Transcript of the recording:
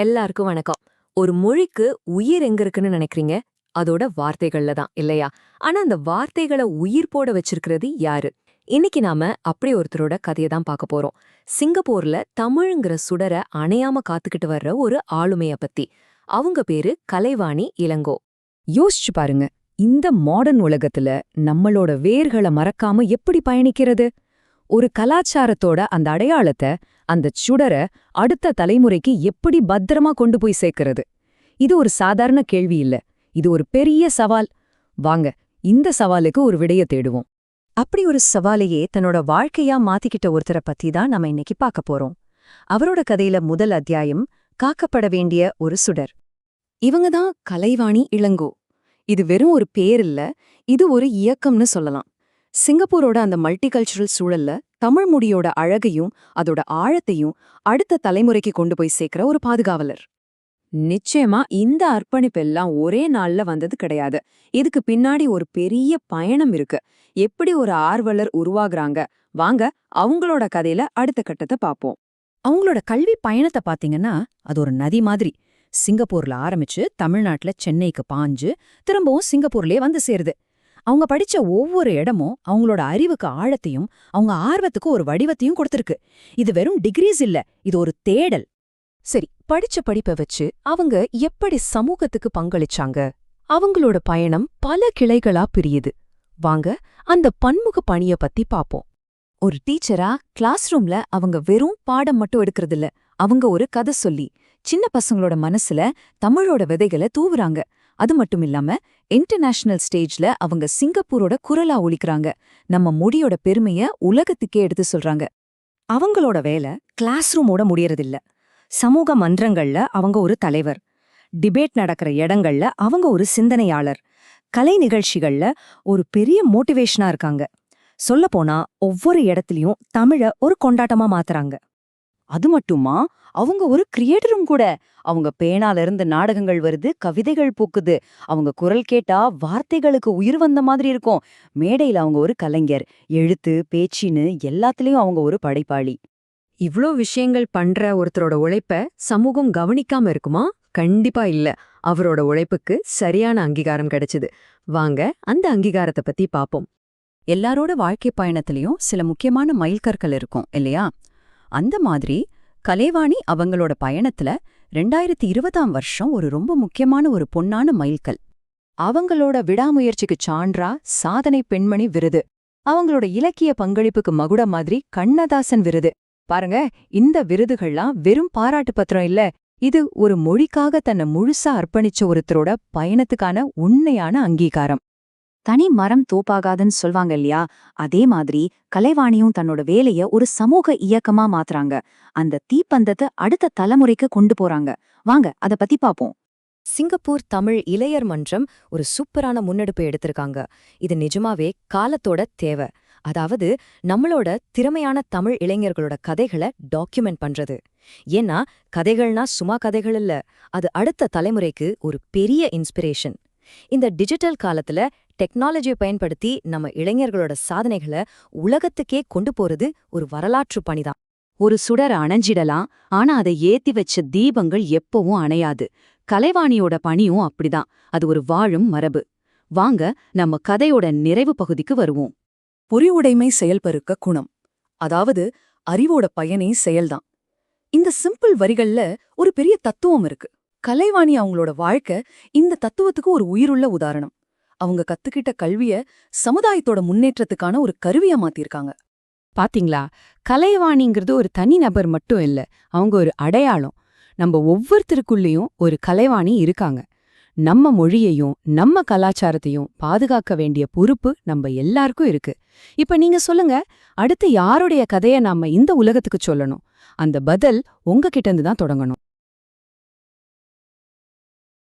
எல்லாருக்கும் வணக்கம். ஒரு மொழிக்கு உயிர் எங்க இருக்குன்னு நினைக்கிறீங்க? அதோட வார்த்தைகள்ல தான் இல்லையா? ஆனா அந்த வார்த்தைகளை உயிர் போட வச்சிருக்கிறது யாரு? இன்னைக்கு நாம அப்படி ஒருத்தரோட கதையை தான் பார்க்க போறோம். சிங்கப்பூர்ல தமிழ்ங்கிற சுடர அணையாம காத்துக்கிட்டு வர்ற ஒரு ஆளுமைய பத்தி. அவங்க பேரு கலைவாணி இளங்கோ. யோசிச்சு பாருங்க இந்த மாடர்ன் உலகத்துல நம்மளோட வேர்களை மறக்காம எப்படி பயணிக்கிறது? ஒரு கலாச்சாரத்தோட அந்த அடையாளத்தை அந்த சுடர அடுத்த தலைமுறைக்கு எப்படி பத்திரமா கொண்டு போய் சேர்க்கிறது? இது ஒரு சாதாரண கேள்வி இல்ல. இது ஒரு பெரிய சவால். வாங்க இந்த சவாலுக்கு ஒரு விடைய தேடுவோம். அப்படி ஒரு சவாலையே தன்னோட வாழ்க்கையா மாத்திக்கிட்ட ஒருத்தரை பத்தி தான் நம்ம இன்னைக்கு பார்க்க போறோம். அவரோட கதையில முதல் அத்தியாயம் காக்கப்பட வேண்டிய ஒரு சுடர். இவங்க தான் கலைவாணி இளங்கோ. இது வெறும் ஒரு பேர் இல்ல இது ஒரு இயக்கம்னு சொல்லலாம். சிங்கப்பூரோட அந்த மல்டிகல்ச்சுரல் சூழல்ல தமிழ் மொழியோட அழகையும் அதோட ஆழத்தையும் அடுத்த தலைமுறைக்கு கொண்டு போய் சேர்க்கிற ஒரு பாதுகாவலர். நிச்சயமா இந்த அர்ப்பணிப்பெல்லாம் ஒரே நாள்ல வந்தது கிடையாது. இதுக்கு பின்னாடி ஒரு பெரிய பயணம் இருக்கு. எப்படி ஒரு ஆர்வலர் உருவாகுறாங்க? வாங்க அவங்களோட கதையில அடுத்த கட்டத்தை பாப்போம். அவங்களோட கல்வி பயணத்தை பாத்தீங்கன்னா அது ஒரு நதி மாதிரி. சிங்கப்பூர்ல ஆரம்பிச்சு தமிழ்நாட்டுல சென்னைக்கு பாஞ்சு திரும்பவும் சிங்கப்பூர்லயே வந்து சேருது. அவங்க படிச்ச ஒவ்வொரு இடமும் அவங்களோட அறிவுக்கு ஆழத்தையும் அவங்க ஆர்வத்துக்கு ஒரு வடிவத்தையும் கொடுத்திருக்கு. இது வெறும் டிகிரிஸ் இல்ல இது ஒரு தேடல். சரி படிச்ச படிப்பை வச்சு அவங்க எப்படி சமூகத்துக்கு பங்களிச்சாங்க? அவங்களோட பயணம் பல கிளைகளா பிரியுது. வாங்க அந்த பன்முக பணிய பத்தி பாப்போம். ஒரு டீச்சரா கிளாஸ் ரூம்ல அவங்க வெறும் பாடம் மட்டும் எடுக்கறதில்ல அவங்க ஒரு கதை சொல்லி சின்ன பசங்களோட மனசுல தமிழோட விதைகளை தூவுறாங்க. அது மட்டும் இல்லாம இன்டர்நேஷனல் ஸ்டேஜ்ல அவங்க சிங்கப்பூரோட குரலா ஒழிக்கிறாங்க நம்ம மொழியோட பெருமைய உலகத்துக்கே எடுத்து சொல்றாங்க. அவங்களோட வேலை கிளாஸ் ரூமோட முடியறதில்ல. சமூக மன்றங்கள்ல அவங்க ஒரு தலைவர். டிபேட் நடக்கிற இடங்கள்ல அவங்க ஒரு சிந்தனையாளர். கலை நிகழ்ச்சிகள்ல ஒரு பெரிய மோட்டிவேஷனா இருக்காங்க. சொல்லப்போனா ஒவ்வொரு இடத்துலயும் தமிழ ஒரு கொண்டாட்டமா மாத்துறாங்க. அது மட்டுமா? அவங்க ஒரு கிரியேட்டரும் கூட. அவங்க பேனால இருந்து நாடகங்கள் வருது கவிதைகள் பூக்குது. அவங்க குரல் கேட்டா வார்த்தைகளுக்கு உயிர் வந்த மாதிரி இருக்கும். மேடையில அவங்க ஒரு கலைஞர். எழுத்து பேச்சின்னு எல்லாத்துலயும் அவங்க ஒரு படைப்பாளி. இவ்ளோ விஷயங்கள் பண்ற ஒருத்தரோட உழைப்ப சமூகம் கவனிக்காம இருக்குமா? கண்டிப்பா இல்ல. அவரோட உழைப்புக்கு சரியான அங்கீகாரம் கிடைச்சது. வாங்க அந்த அங்கீகாரத்தை பத்தி பாப்போம். எல்லாரோட வாழ்க்கை பயணத்திலையும் சில முக்கியமான மைல்கற்கள் இருக்கும் இல்லையா? அந்த மாதிரி கலைவாணி அவங்களோட பயணத்துல ரெண்டாயிரத்தி இருபதாம் வருஷம் ஒரு ரொம்ப முக்கியமான ஒரு பொன்னான மைல்கல். அவங்களோட விடாமுயற்சிக்கு சான்றா சாதனை பெண்மணி விருது. அவங்களோட இலக்கிய பங்களிப்புக்கு மகுட மாதிரி கண்ணதாசன் விருது. பாருங்க இந்த விருதுகள்லாம் வெறும் பாராட்டு பத்திரம் இல்ல இது ஒரு மொழிக்காக தன்னை முழுசா அர்ப்பணிச்ச ஒருத்தரோட பயணத்துக்கான உண்மையான அங்கீகாரம். தனி மரம் தோப்பாகாதுன்னு சொல்வாங்க இல்லையா? அதே மாதிரி கலைவாணியும் தன்னோட வேலைய ஒரு சமூக இயக்கமா மாத்துறாங்க. அந்த தீப்பந்தத்தை அடுத்த தலைமுறைக்கு கொண்டு போறாங்க. வாங்க அத பத்தி பாப்போம். சிங்கப்பூர் தமிழ் இளையர் மன்றம் ஒரு சூப்பரான முன்னெடுப்பு எடுத்திருக்காங்க. இது நிஜமாவே காலத்தோட தேவை. அதாவது நம்மளோட திறமையான தமிழ் இளைஞர்களோட கதைகளை டாக்குமெண்ட் பண்றது. ஏன்னா கதைகள்னா சும்மா கதைகள் இல்ல. அது அடுத்த தலைமுறைக்கு ஒரு பெரிய இன்ஸ்பிரேஷன் இந்த டிஜிட்டல் காலத்துல டெக்னாலஜியை பயன்படுத்தி நம்ம இளைஞர்களோட சாதனைகளை உலகத்துக்கே கொண்டு போறது ஒரு வரலாற்று பணிதான். ஒரு சுடர் அணைஞ்சிடலாம் ஆனா அதை ஏத்தி வச்ச தீபங்கள் எப்பவும் அணையாது. கலைவாணியோட பணியும் அப்படிதான். அது ஒரு வாழும் மரபு. வாங்க நம்ம கதையோட நிறைவு பகுதிக்கு வருவோம். பொறிவுடைமை செயல்பருக்க குணம். அதாவது அறிவோட பயனே செயல்தான். இந்த சிம்பிள் வரிகள்ல ஒரு பெரிய தத்துவம் இருக்கு. கலைவாணி அவங்களோட வாழ்க்கை இந்த தத்துவத்துக்கு ஒரு உயிருள்ள உதாரணம். அவங்க கத்துக்கிட்ட கல்விய சமுதாயத்தோட முன்னேற்றத்துக்கான ஒரு கருவியா மாத்திருக்காங்க. பாத்தீங்களா? கலைவாணிங்கிறது ஒரு தனி நபர் மட்டும் இல்ல அவங்க ஒரு அடையாளம். நம்ம ஒவ்வொருத்தருக்குள்ளேயும் ஒரு கலைவாணி இருக்காங்க. நம்ம மொழியையும் நம்ம கலாச்சாரத்தையும் பாதுகாக்க வேண்டிய பொறுப்பு நம்ம எல்லாருக்கும் இருக்கு. இப்ப நீங்க சொல்லுங்க அடுத்து யாருடைய கதைய நாம இந்த உலகத்துக்கு சொல்லணும்? அந்த பதில் உங்ககிட்ட இருந்து தான் தொடங்கணும்.